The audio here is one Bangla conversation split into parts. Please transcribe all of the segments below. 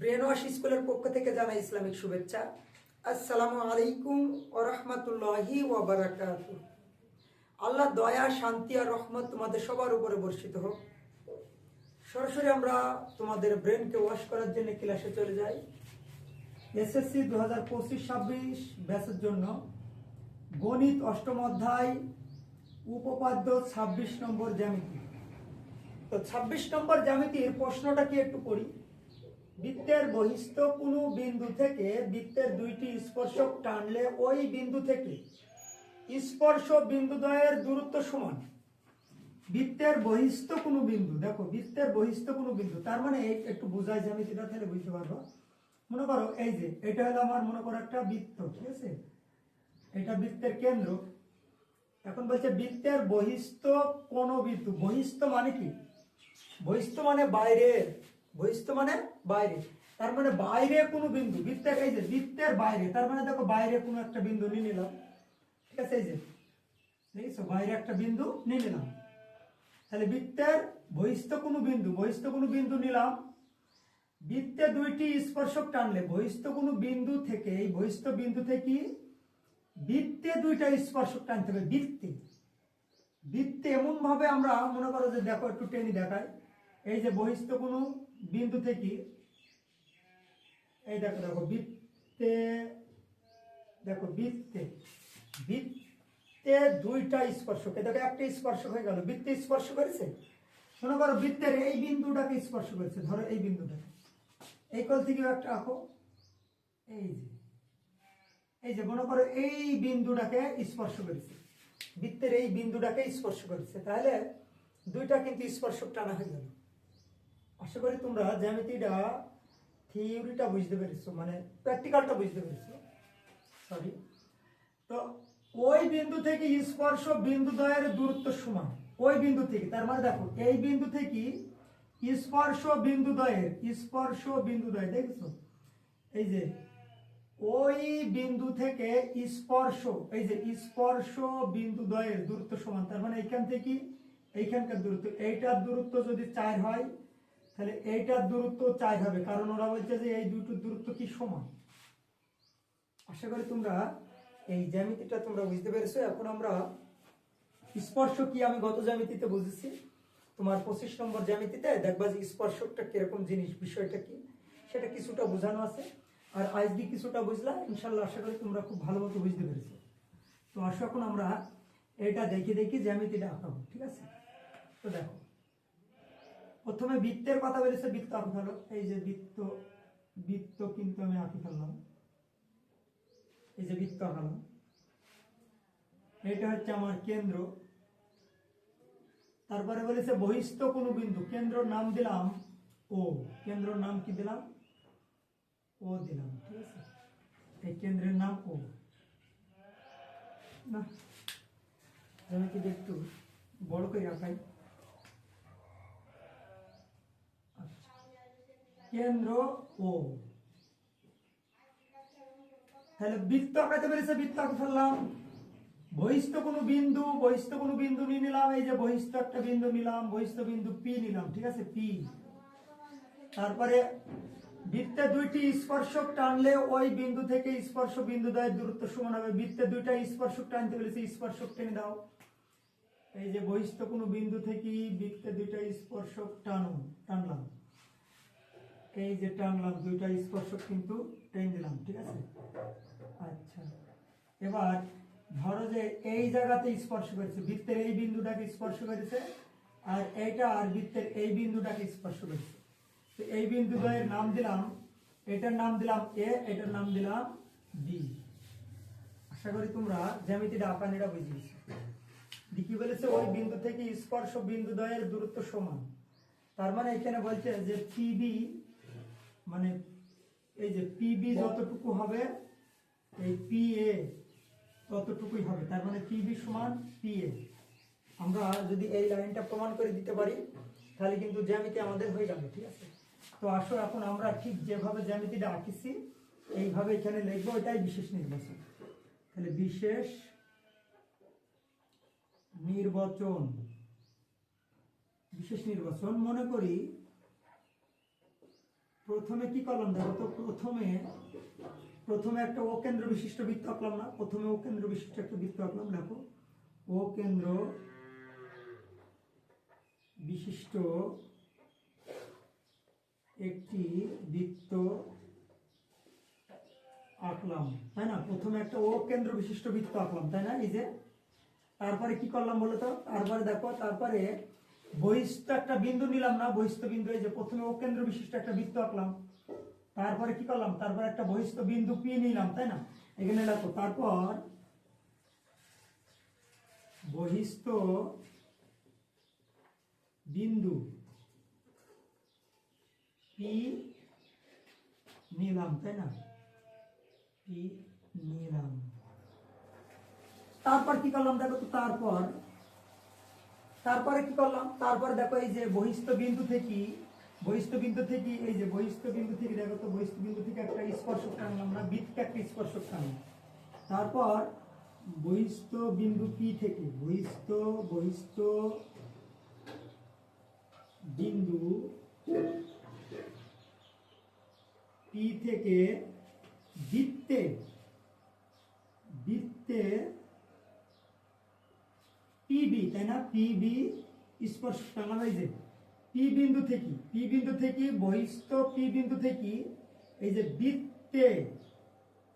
ব্রেন ওয়াশ স্কুলের পক্ষ থেকে জানাই ইসলামিক শুভেচ্ছা। আসসালামু আলাইকুম ও রহমতুল্লাহি ও বারাকাতু। আল্লাহ দয়া, শান্তি আর রহমত তোমাদের সবার উপরে বর্ষিত হোক। সরাসরি আমরা তোমাদের ব্রেনকে ওয়াশ করার জন্য ক্লাসে চলে যাই। এসএসসি দু হাজার পঁচিশ, ছাব্বিশ ব্যাচের জন্য গণিত অষ্টম অধ্যায়, উপপাদ্য ছাব্বিশ নম্বর জ্যামিতি। তো ছাব্বিশ নম্বর জ্যামিতির প্রশ্নটা কি একটু পড়ি? বৃত্তের বহিস্থ কোনো বিন্দু থেকে বৃত্তের দুইটি স্পর্শক টানলে ওই বিন্দু থেকে স্পর্শ বিন্দুদ্বয়ের দূরত্ব সমান। বৃত্তের বহিস্থ কোনো বিন্দু, দেখো, বৃত্তের বহিস্থ কোনো বিন্দু, তার মানে একটু বোঝাই জ্যামিতিটা তাহলে বুঝতে পারব। মনে করো, এই যে, এটা হলো আমার মনে করো একটা বৃত্ত, ঠিক আছে? এটা বৃত্তের কেন্দ্র। এখন বলছে বৃত্তের বহিস্থ কোন বিন্দু বহিস্থ মানে কি? বহিস্থ মানে বাইরে বহিস্থ মানে বাইরে। তার মানে বাইরে কোনো বিন্দু, বৃত্তের, এই যে বৃত্তের বাইরে, তার মানে দেখো বাইরে কোনো একটা বিন্দু নিয়ে নিলাম। ঠিক আছে, এই যে বাইরে একটা বিন্দু নিয়ে নিলাম। তাহলে বৃত্তের বহিষ্ঠ কোনো বিন্দু বহিষ্ঠ কোনো বিন্দু নিলাম। বৃত্তে দুইটি স্পর্শক টানলে বহিষ্ঠ কোনো বিন্দু থেকে, এই বহিষ্ঠ বিন্দু থেকে বৃত্তে দুইটা স্পর্শক টানতে হবে, বৃত্তে। বৃত্তে এমন ভাবে আমরা মনে করো যে দেখো, একটু টেনি দেখায় এই যে বহিষ্ঠ কোনো বিন্দু থেকে এই দেখো দেখো, বৃত্তে দেখো, বৃত্তে বৃত্তে দুইটা স্পর্শক, দেখো, একটা স্পর্শক হয়ে গেল। বৃত্তে স্পর্শ করেছে? মনে করো বৃত্তের এই বিন্দুটাকে স্পর্শ করেছে। ধরো এই বিন্দুটাকে এই কল থেকেও একটা আঁকো। এই যে এই যে, মনে করো এই বিন্দুটাকে স্পর্শ করেছে। বৃত্তের এই বিন্দুটাকে স্পর্শ করেছে। তাহলে দুইটা কিন্তু স্পর্শক টানা হয়ে গেল। আশা করি তোমরা জ্যামিতিটা থিওরিটা বুঝতে পেরেছ মানে প্র্যাকটিক্যালটা বুঝতে পেরেছ? সরি তো ওই বিন্দু থেকে স্পর্শ বিন্দু দ্বয়ের দূরত্ব সমান। ওই বিন্দু থেকে, তার মানে দেখো, এই বিন্দু থেকে স্পর্শ বিন্দু দ্বয়ের, স্পর্শ বিন্দু দ্বয়, দেখছ? এই যে, ওই বিন্দু থেকে স্পর্শ, এই যে স্পর্শ বিন্দু দ্বয়ের দূরত্ব সমান, তার মানে এইখান থেকে এইখানকার দূরত্ব, এইটার দূরত্ব যদি চার হয় তাহলে এইটার দূরত্ব চাই হবে, কারণ ওরা বলছে যে এই দুটোর দূরত্ব কি সমান? আশা করি তোমরা এই জ্যামিতিটা তোমরা বুঝতে পেরেছ। এখন আমরা স্পর্শ কি আমি গত জ্যামিতিতে বুঝেছি। তোমার পঁচিশ নম্বর জ্যামিতিতে দেখবা যে স্পর্শকটা কীরকম জিনিস, বিষয়টা কি, সেটা কিছুটা বোঝানো আছে। আর আজকে কিছুটা বুঝলা ইনশাল্লাহ আশা করি তোমরা খুব ভালো মতো বুঝতে পেরেছ। তো আসো এখন আমরা এটা দেখে দেখি জ্যামিতিটা আঁকাবো, ঠিক আছে? তো দেখো। প্রথমে বৃত্তের কথা বলেছে, বৃত্ত আঁকি ফেলো। এই যে বৃত্ত বৃত্ত কিন্তু আমি আঁকি ফেললাম। এই যে বৃত্ত আঁকালাম। এটা হচ্ছে আমার কেন্দ্র। তারপরে বলেছে, বহিস্থ কোনো বিন্দু। কেন্দ্র নাম দিলাম ও। কেন্দ্র নাম কি দিলাম? ও দিলাম, ঠিক আছে? এই কেন্দ্রের নাম ও। না, আমি কি একটু বড় করে রাখাই আচ্ছা। কেন্দ্র ও তাহলে বৃত্ত আঁকাতে পেরেছে, বৃত্ত আঁকে ফেললাম। বহিস্থ কোনো বিন্দু, বহিষ্ঠ কোনো বিন্দু নিয়ে নিলাম, এই যে বহিস্থ একটা বিন্দু নিলাম, বহিষ্ঠ বিন্দু পি নিলাম, ঠিক আছে, পি। তারপরে বৃত্তে দুইটি স্পর্শক টানলে ওই বিন্দু থেকে স্পর্শ বিন্দু দ্বয়ের দূরত্ব সমান হবে। বৃত্তে দুইটা স্পর্শক টানতে বলেছে স্পর্শক টেনে দাও। এই যে বহিষ্ঠ কোনো বিন্দু থেকে বৃত্তে দুইটা স্পর্শক টানো, টানলাম। এই যে টানলাম দুইটা স্পর্শক কিন্তু টেনে দিলাম, ঠিক আছে? আচ্ছা। এবার ধরো যে এই জায়গাতে স্পর্শ করেছে, বৃত্তের এই বিন্দুটাকে স্পর্শ করেছে, আর এইটা আর বৃত্তের এই বিন্দুটাকে স্পর্শ করেছে। তো এই বিন্দু দ্বয়ের নাম দিলাম, এটার নাম দিলাম এ এটার নাম দিলাম বি আশা করি তোমরা জ্যামিতিটা আঁকানিটা বুঝিয়েছো কি বলেছে ওই বিন্দু থেকে স্পর্শ বিন্দু দ্বয়ের দূরত্ব সমান। তার মানে এখানে বলছে যে পিবি মানে এই যে পিবি যতটুকু হবে, এই পি এ ততটুকুই হবে। তার মানে পিবি সমান পি এ আমরা যদি এই লাইনটা প্রমাণ করে দিতে পারি, তাহলে কিন্তু জ্যামিতি আমাদের হয়ে যাবে, ঠিক আছে? তো আসো, এখন আমরা ঠিক যেভাবে জ্যামিতিটা আঁকিছি, এইভাবে এখানে লিখব, এটাই বিশেষ নির্বাচন। তাহলে বিশেষ নির্বাচন বিশেষ নির্বাচন, মনে করি প্রথমে কি করলাম দেখো তো, প্রথমে প্রথমে একটা ও কেন্দ্র বিশিষ্ট বৃত্ত আঁকলাম না। প্রথমে ও কেন্দ্র বিশিষ্ট একটা বৃত্ত আঁকলাম, দেখো। ও কেন্দ্র বিশিষ্ট একটি বৃত্ত আঁকলাম, তাই না? প্রথমে একটা ও কেন্দ্র বিশিষ্ট বৃত্ত আঁকলাম, তাই না? এই যে, তারপরে কি করলাম বলো তো? তারপরে দেখো, তারপরে বহিষ্ঠ একটা বিন্দু নিলাম না, বহিষ্ঠ বিন্দু এই যে প্রথমে ও কেন্দ্র বিশিষ্ট একটা বৃত্ত আঁকলাম, তারপরে কি করলাম? তারপর একটা বহিষ্ঠ বিন্দু পি নিলাম, তাই না? এখানে দেখো তারপর বহিষ্ঠ বিন্দু পি নিলাম, তাই না? পি নিলাম। তারপর কি করলাম? দেখো তো, তারপর তারপরে কি করলাম? তারপরে দেখো এই যে বহিষ্ঠ বিন্দু থেকে, বহিষ্ঠ বিন্দু থেকে, এই যে বহিষ্ঠ বিন্দু থেকে দেখো তো, বহিষ্ঠ বিন্দু থেকে একটা স্পর্শক টানলাম না বৃত্তকে একটা স্পর্শক টানলাম। তারপর বহিষ্ঠ বিন্দু পি থেকে? বহিষ্ঠ বহিষ্ঠ বিন্দু পি থেকে বৃত্তে বৃত্তে পিবি তাই না? পিবি স্পর্শ এই যে পি বিন্দু থেকে পি বিন্দু থেকে বহিষ্ঠ পি বিন্দু থেকে এই যে বৃত্তে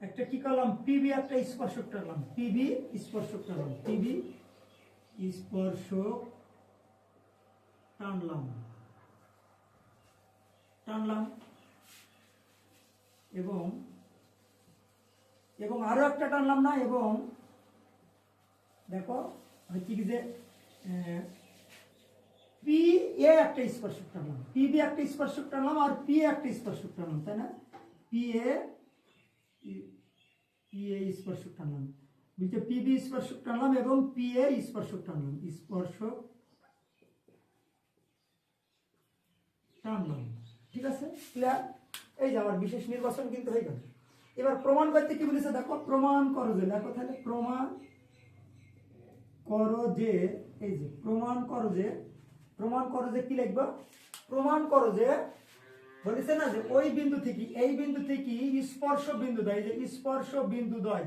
একটা কি করলাম? পিবি একটা স্পর্শক টানলাম। পিবি স্পর্শক টানলাম। পিবি স্পর্শক টানলাম। টানলাম এবং এবং আরও একটা টানলাম না? এবং দেখো হচ্ছে কি যে পি এ একটা স্পর্শক টানলাম পি বি একটা স্পর্শক টানলাম আর পি একটা স্পর্শক টানলাম তাই না? পি এ পি এ স্পর্শক টানলাম বলছে পি বি স্পর্শক টানলাম এবং পি এ স্পর্শক টানলাম স্পর্শক টানলাম ঠিক আছে? ক্লিয়ার এই যে আমার বিশেষ নির্বাচন কিন্তু হয়ে গেল। এবার প্রমাণ করতে কি বলেছে? দেখো, প্রমাণ করো যে দেখো তাহলে, প্রমাণ করো যে, এই যে, প্রমাণ করো যে, প্রমাণ করো যে কি লিখব? প্রমাণ করো যে, বলেছে না যে, ওই বিন্দু থেকে, এই বিন্দু থেকে স্পর্শ বিন্দু দেয় যে স্পর্শ বিন্দু দয়।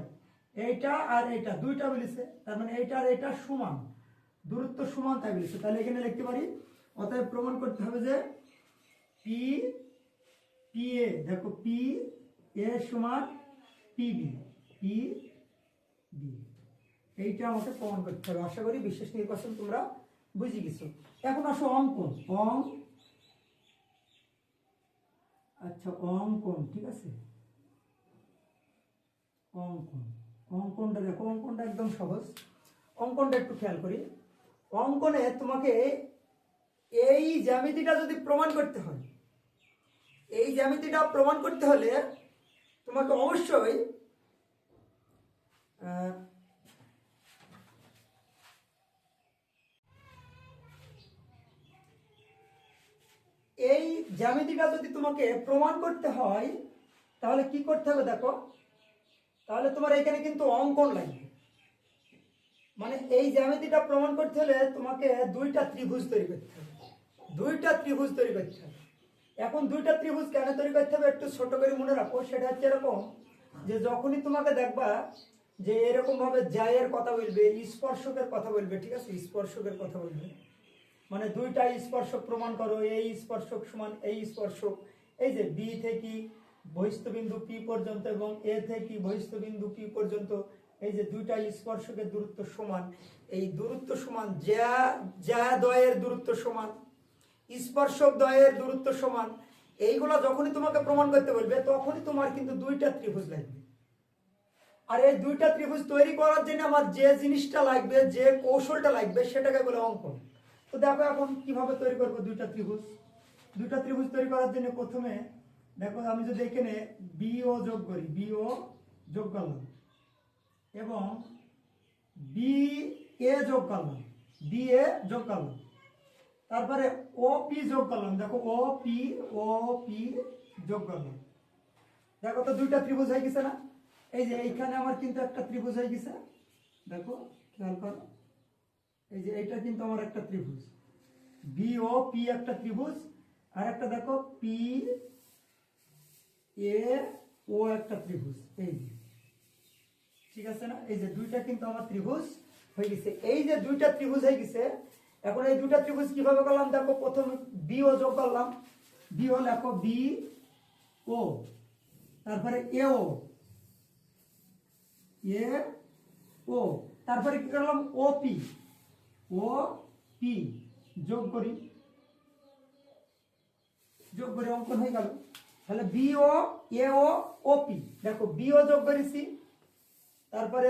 এইটা আর এইটা, দুইটা বলেছে, তার মানে এইটা আর এইটা সমান। দূরত্ব সমান তাই বলেছে। তাহলে এখানে লিখতে পারি, অতএব প্রমাণ করতে হবে যে, পি পি এ, দেখো, পি এ সমান পিবি পি বি। এইটা আমাকে প্রমাণ করতে হবে। আশা করি বিশেষ নির্বাচন তোমরা বুঝে গেছো। এখন আসো অঙ্কন। অং আচ্ছা অঙ্কন, ঠিক আছে? অঙ্কন। অঙ্কনটা দেখো, অঙ্কনটা একদম সহজ। অঙ্কনটা একটু খেয়াল করি। অঙ্কনে তোমাকে এই জ্যামিতিটা যদি প্রমাণ করতে হয়, এই জ্যামিতিটা প্রমাণ করতে হলে তোমাকে অবশ্যই আহ, এই জ্যামিতিটা যদি তোমাকে প্রমাণ করতে হয়, তাহলে কি করতে হবে দেখো? তাহলে তোমার এখানে কিন্তু অঙ্কন লাগবে। মানে এই জ্যামিতিটা প্রমাণ করতে হলে তোমাকে দুইটা ত্রিভুজ তৈরি করতে হবে। দুইটা ত্রিভুজ তৈরি করতে হবে। এখন দুইটা ত্রিভুজ কেন তৈরি করতে হবে একটু ছোট করে মনে রাখো, সেটা হচ্ছে এরকম যে যখনই তোমাকে দেখবা যে এরকম ভাবে জায়ের কথা বলবে, স্পর্শকের কথা বলবে, ঠিক আছে? স্পর্শকের কথা বলবে। মানে দুইটা স্পর্শক প্রমাণ করো এই স্পর্শক সমান এই স্পর্শক। এই যে বি থেকে বহিষ্ঠ বিন্দু পি পর্যন্ত এবং এ থেকে বহিষ্ঠবিন্দু পি পর্যন্ত, এই যে দুইটা স্পর্শকের দূরত্ব সমান। এই দূরত্ব সমান যা যা দয়ের দূরত্ব সমান, স্পর্শক দয়ের দূরত্ব সমান, এইগুলা যখনই তোমাকে প্রমাণ করতে বলবে, তখনই তোমার কিন্তু দুইটা ত্রিভুজ লাগবে। আর এই দুইটা ত্রিভুজ তৈরি করার জন্য আমার যে জিনিসটা লাগবে, যে কৌশলটা লাগবে, সেটাকে বলে অঙ্কন। তো দেখো এখন কীভাবে তৈরি করব দুইটা ত্রিভুজ। দুইটা ত্রিভুজ তৈরি করার জন্য প্রথমে দেখো আমি যদি এখানে বিও যোগ করি বিও যোগ করলাম এবং বি এ যোগ করলাম বি এ যোগ করলাম। তারপরে ও পি যোগ করলাম, দেখো ও পি ও পি যোগ করলাম। দেখো তো দুইটা ত্রিভুজ হয়ে গেছে না? এই যে এইখানে আমার কিন্তু একটা ত্রিভুজ হয়ে গেছে। দেখো, খেয়াল করো। এই যে এইটা কিন্তু আমার একটা ত্রিভুজ। বি ও পি একটা ত্রিভুজ, আর একটা দেখো পি এ ও একটা ত্রিভুজ। এই যে। ঠিক আছে না? এই যে দুইটা কিন্তু আমার ত্রিভুজ হয়ে গেছে। এই যে দুইটা ত্রিভুজ হয়ে গেছে, এখন এই দুইটা ত্রিভুজ কীভাবে করলাম? দেখো, প্রথম বি ও যোগ করলাম। বি ও লেখো বি ও তারপরে এ ও এ ও তারপরে কি করলাম? ও পি ও, পি, যোগ করি। যোগ করে অঙ্কন হয়ে গেল। তাহলে B O, A O O, P. দেখো, বি ও যোগ করেছি, তারপরে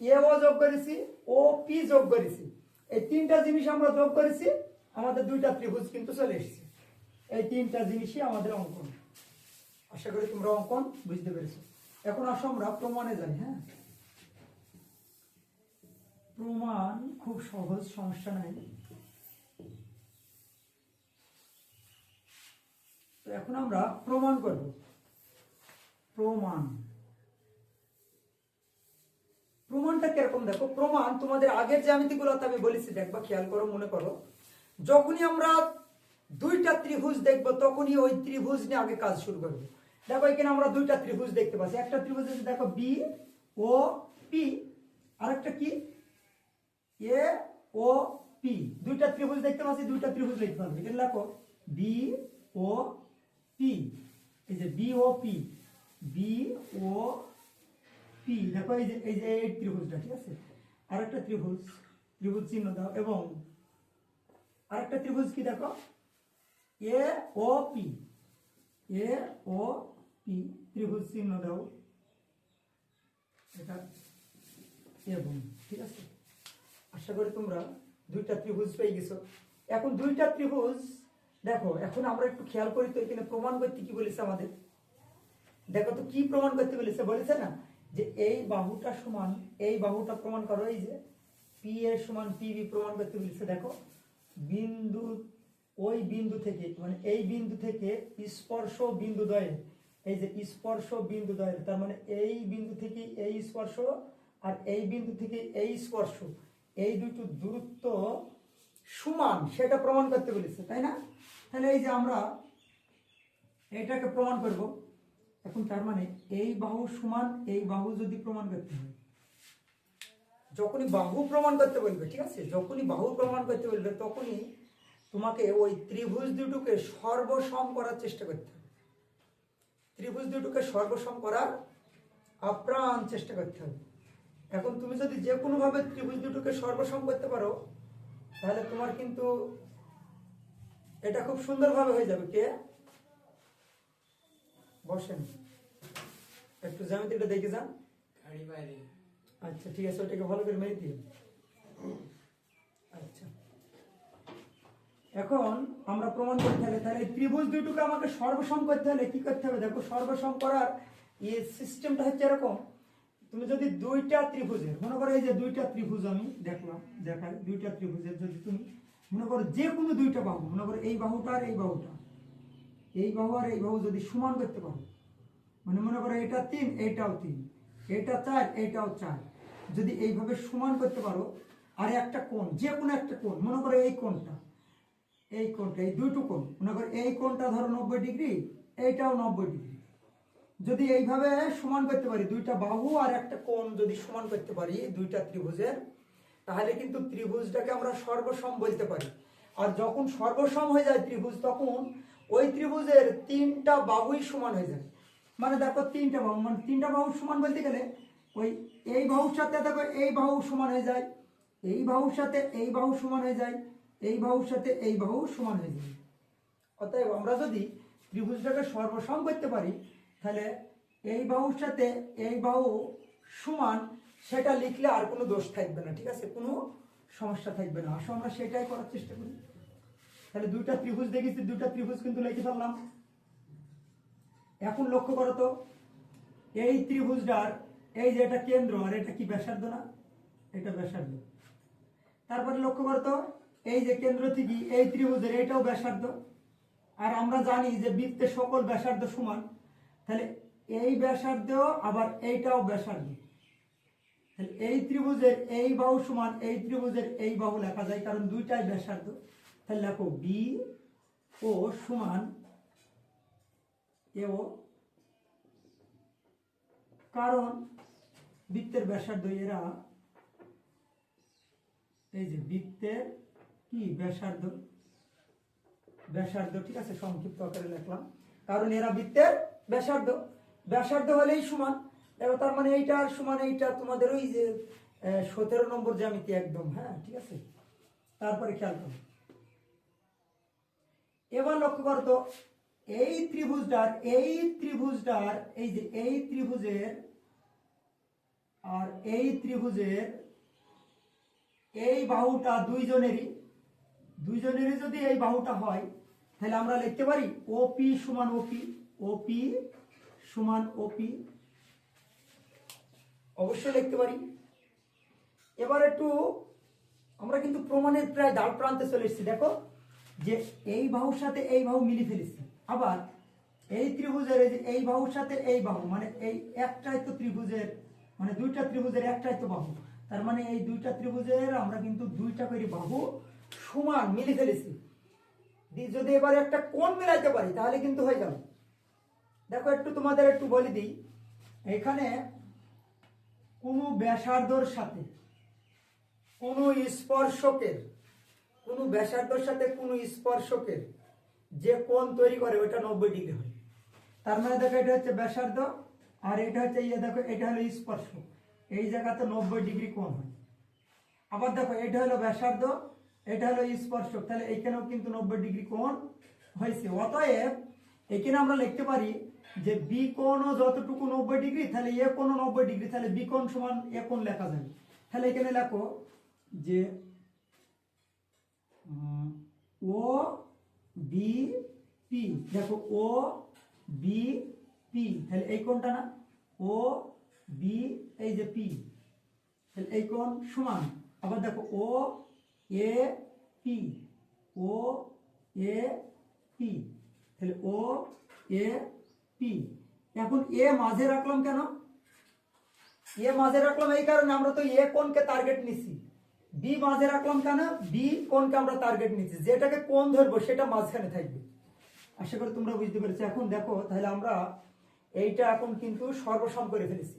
এ ও যোগ করেছি, ও, পি যোগ করেছি। এই তিনটা জিনিস আমরা যোগ করেছি, আমাদের দুইটা ত্রিভুজ কিন্তু চলে এসেছে। এই তিনটা জিনিসই আমাদের অঙ্কন। আশা করি তোমরা অঙ্কন বুঝতে পেরেছ। এখন আসো আমরা প্রমাণে যাই হ্যাঁ? প্রমাণ খুব সহজ, সমস্যা নাই। তো এখন আমরা প্রমাণ করব। প্রমাণ। প্রমাণটা কীরকম দেখো? প্রমাণ, তোমাদের আগের জ্যামিতিগুলোতে আমি বলেছি, দেখবা, খেয়াল করো, মনে করো। যখনই আমরা দুইটা ত্রিভুজ দেখব, তখনই ওই ত্রিভুজ নিয়ে আগে কাজ শুরু করব। দেখো, এখানে আমরা দুইটা ত্রিভুজ দেখতে পাচ্ছি। একটা ত্রিভুজ দেখো বি ও পি আরেকটা কি? এ ও পি দুইটা ত্রিভুজ দেখতে পাচ্ছি, দুইটা ত্রিভুজ দেখতে পাচ্ছি। এখানে লেখো বি ও পি এই যে B O P B O P দেখো, এই যে এই যে এই ত্রিভুজটা, ঠিক আছে? আরেকটা ত্রিভুজ ত্রিভুজ চিহ্ন দাও, এবং আরেকটা ত্রিভুজ কি দেখো? এ O P A O P ত্রিভুজ চিহ্ন দাও। এটা এবং ঠিক আছে? আশা করি তোমরা দুইটা ত্রিভুজ পেয়ে গেছো। এখন দুইটা ত্রিভুজ, দেখো, এখন আমরা একটু খেয়াল করি তো, এখানে প্রমাণ করতে কি বলেছে আমাদের। দেখো তো, কি প্রমাণ করতে বলেছে? বলেছে না যে এই বাহুটা সমান, এই বাহুটা প্রমাণ করো, এই যে পি এর সমান পি বি প্রমাণ করতে বলেছে। দেখো, বিন্দু, ওই বিন্দু থেকে মানে এই বিন্দু থেকে স্পর্শ বিন্দু দয়ের এই যে স্পর্শ বিন্দু দয়ের তার মানে এই বিন্দু থেকে এই স্পর্শ আর এই বিন্দু থেকে এই স্পর্শ। এই দুটো দূরত্ব সমান, সেটা প্রমাণ করতে বলেছে, তাই না? তাহলে এই যে আমরা এটাকে প্রমাণ করব। এখন তার মানে এই বাহু সমান, এই বাহু যদি প্রমাণ করতে হয়, যখনই বাহু প্রমাণ করতে বলবে, ঠিক আছে? যখনই বাহু প্রমাণ করতে বলবে, তখনই তোমাকে ওই ত্রিভুজ দুটোকে সর্বসম করার চেষ্টা করতে হবে। ত্রিভুজ দুটোকে সর্বসম করার আপ্রাণ চেষ্টা করতে হবে। এখন তুমি যদি যে কোনোভাবে ত্রিভুজ দুটোকে সর্বসম করতে পারো তাহলে তোমার কিন্তু এটা খুব সুন্দরভাবে হয়ে যাবে। কে? বসেন। একটু জ্যামিতিটা দেখে যান। আচ্ছা ঠিক আছে ওটাকে ভালো করে মেরে দিন আচ্ছা। এখন আমরা প্রমাণ করতে হলে তাহলে এই ত্রিভুজ দুটোকে আমাকে সর্বসম করতে হলে কি করতে হবে? দেখো সর্বসম করার এই সিস্টেমটা হচ্ছে এরকম। তুমি যদি দুইটা ত্রিভুজের, মনে করো এই যে দুইটা ত্রিভুজ আমি দেখলাম, দেখাই, দুইটা ত্রিভুজের যদি তুমি, মনে করো যে কোনো দুইটা বাহু, মনে করো এই বাহুটা আর এই বাহুটা, এই বাহু আর এই বাহু যদি সমান করতে পারো মানে মনে করো এটা তিন এইটাও তিন, এটা চার এইটাও চার, যদি এইভাবে সমান করতে পারো, আর একটা কোণ, যে কোনো একটা কোণ, মনে করো এই কোণটা এই কোণটা, এই দুটো কোণ, মনে করো এই কোণটা ধরো নব্বই ডিগ্রি, এইটাও নব্বই ডিগ্রি যদি এইভাবে সমান করতে পারি, দুইটা বাহু আর একটা কোণ যদি সমান করতে পারি, দুইটা ত্রিভুজের, তাহলে কিন্তু ত্রিভুজটাকে আমরা সর্বসম বলতে পারি। আর যখন সর্বসম হয়ে যায় ত্রিভুজ, তখন ওই ত্রিভুজের তিনটা বাহুই সমান হয়ে যায়। মানে দেখো তিনটা বাহু মানে তিনটা বাহু সমান বলতে গেলে, ওই এই বাহুর সাথে দেখো এই বাহু সমান হয়ে যায়, এই বাহুর সাথে এই বাহু সমান হয়ে যায়, এই বাহুর সাথে এই বাহু সমান হয়ে যায়। অতএব আমরা যদি ত্রিভুজটাকে সর্বসম করতে পারি তাহলে এই বাহুর সাথে এই বাহু সমান, সেটা লিখলে আর কোনো দোষ থাকবে না, ঠিক আছে? কোনো সমস্যা থাকবে না। আসো আমরা সেটাই করার চেষ্টা করি। তাহলে দুইটা ত্রিভুজ দেখেছি, দুইটা ত্রিভুজ কিন্তু লিখে ফেললাম। এখন লক্ষ্য করো তো, এই ত্রিভুজটার, এই যে এটা কেন্দ্র, আর এটা কি ব্যাসার্ধ না? এটা ব্যাসার্ধ। তারপরে লক্ষ্য করো তো, এই যে কেন্দ্র থেকে এই ত্রিভুজের এটাও ব্যাসার্ধ। আর আমরা জানি যে বৃত্তের সকল ব্যাসার্ধ সমান। তাহলে এই ব্যাসার্ধ আবার এইটাও ব্যাসার্ধ। তাহলে এই ত্রিভুজের এই বাহু সমান এই ত্রিভুজের এই বাহু লেখা যায়, কারণ দুইটাই ব্যাসার্ধ। তাহলে লেখো বি ও সমান এ ও কারণ বৃত্তের ব্যাসার্ধ এরা, এই যে বৃত্তের কি ব্যাসার্ধ? ব্যাসার্ধ, ঠিক আছে, সংক্ষিপ্ত আকারে লিখলাম। কারণ এরা বৃত্তের ব্যাসার্ধ। ব্যাসার্ধ হলেই সমান। এবার তার মানে এইটা আর সমান এইটা তোমাদের ওই যে সতেরো নম্বর জ্যামিতি একদম হ্যাঁ ঠিক আছে? তারপরে খেয়াল করো। এবার লক্ষ্য করো তো, এই ত্রিভুজটার এই ত্রিভুজটার, এই যে এই ত্রিভুজের আর এই ত্রিভুজের এই বাহুটা দুইজনেরই দুইজনেরই যদি এই বাহুটা হয়, তাহলে আমরা লিখতে পারি ওপি সমান ওপি ওপি সমান ওপি অবশ্যই লিখতে পারি। এবার একটু আমরা কিন্তু প্রমাণের প্রায় দ্বার প্রান্তে চলে এসেছি, দেখো। যে এই বাহুর সাথে এই বাহু মিলি ফেলেছি। আবার এই ত্রিভুজের এই বাহুর সাথে এই বাহু মানে এই একটাই তো ত্রিভুজের মানে দুইটা ত্রিভুজের একটাই তো বাহু। তার মানে এই দুইটা ত্রিভুজের আমরা কিন্তু দুইটা করে বাহু সমান মিলি ফেলেছি। যদি এবার একটা কোণ মিলাইতে পারি, তাহলে কিন্তু হয়ে যাবে। দেখো, একটু তোমাদের একটু বলে দিই। এখানে কোনো ব্যাসার্ধর সাথে, কোনো স্পর্শকের, কোনো ব্যাসার্ধর সাথে কোনো স্পর্শকের যে কোণ তৈরি করে ওটা নব্বই ডিগ্রি হয়। তার মানে দেখো, এটা হচ্ছে ব্যাসার্ধ, আর এটা হচ্ছে ইয়ে দেখো, এটা হলো স্পর্শ এই জায়গাতে নব্বই ডিগ্রি কোণ হয়। আবার দেখো, এটা হলো ব্যাসার্ধ, এটা হলো স্পর্শক। তাহলে এখানেও কিন্তু নব্বই ডিগ্রি কোণ হয়েছে। অতএব এখানে আমরা লিখতে পারি যে বি কোণও যতটুকু নব্বই ডিগ্রি, তাহলে এ কোণও নব্বই ডিগ্রি, তাহলে বি কোণ সমান এ কোণ লেখা যাবে তাহলে এখানে লেখো যে ও বি পি দেখো ও বি পি তাহলে এই কোণটা না? ও বি এই যে পি তাহলে এই কোণ সমান। আবার দেখো ও A P O A P তাহলে ও, এ, পি। এখন এ মাঝে রাখলাম কেন? এ মাঝে রাখলাম এই কারণে আমরা তো এ কোণকে টার্গেট নিছি। বি মাঝে রাখলাম কেন? বি কোণকে আমরা টার্গেট নিচ্ছি যেটাকে কোণ ধরবো, সেটা মাঝখানে থাকবে। আশা করি তোমরা বুঝতে পেরেছ। এখন দেখো, তাহলে আমরা এইটা এখন কিন্তু সর্বসম করে ফেলেছি।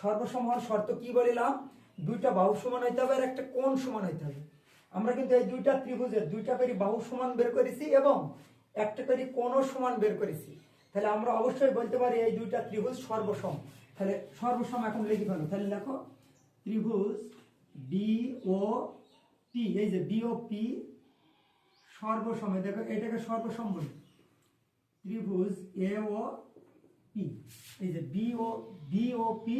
সর্বসম হওয়ার শর্ত কি বলিলাম? দুইটা বাহু সমান হইতে হবে আর একটা কোণ সমান হইতে হবে। আমরা কিন্তু এই দুইটা ত্রিভুজের দুইটা করে বাহু সমান বের করেছি এবং একটা করে কোণও সমান বের করেছি। তাহলে আমরা অবশ্যই বলতে পারি এই দুইটা ত্রিভুজ সর্বসম। তাহলে সর্বসম এখন লিখে ফেলো। তাহলে দেখো, ত্রিভুজ বি ও পি এই যে ও পি সর্বসমে দেখো এটাকে সর্বসম বলি। ত্রিভুজ এ ও পি এই যে B O B O P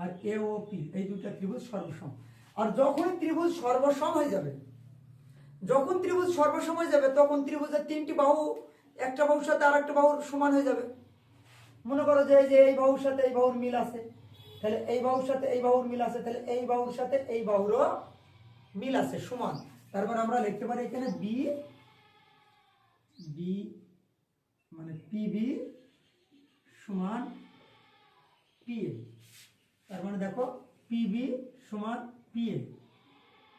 R A O P এই দুটা ত্রিভুজ সর্বসম। আর যখনই ত্রিভুজ সর্বসম হয়ে যাবে যখন ত্রিভুজ সর্বসম হয়ে যাবে, তখন ত্রিভুজের তিনটি বাহু, একটা বাহুর সাথে আর একটা বাহুর সমান হয়ে যাবে। মনে করো যে এই যে এই বাহুর সাথে এই বাহুর মিল আছে, তাহলে এই বাহুর সাথে এই বাহুর মিল আছে, তাহলে এই বাহুর সাথে এই বাহুরও মিল আছে, সমান। তারপর আমরা লিখতে পারি এখানে বি বি মানে পিবি সমান পিএ তার মানে দেখো পিবি সমান পিএ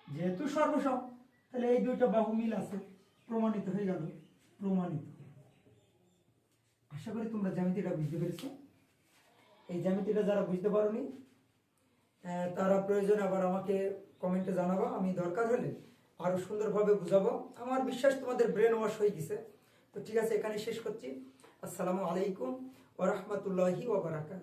যেহেতু সর্বসম তাহলে এই দুইটা বাহু মিল আছে, প্রমাণিত হয়ে গেল, প্রমাণিত। আশা করি তোমরা জ্যামিতিটা বুঝতে পেরেছ। এই জ্যামিতিটা যারা বুঝতে পারোনি তারা প্রয়োজনে আবার আমাকে কমেন্টে জানাব, আমি দরকার হলে আরও সুন্দরভাবে বুঝাবো। আমার বিশ্বাস তোমাদের ব্রেন ওয়াশ হয়ে গেছে। তো ঠিক আছে, এখানে শেষ করছি। আসসালামু আলাইকুম ওরহমতুল্লাহি ওবরাকাত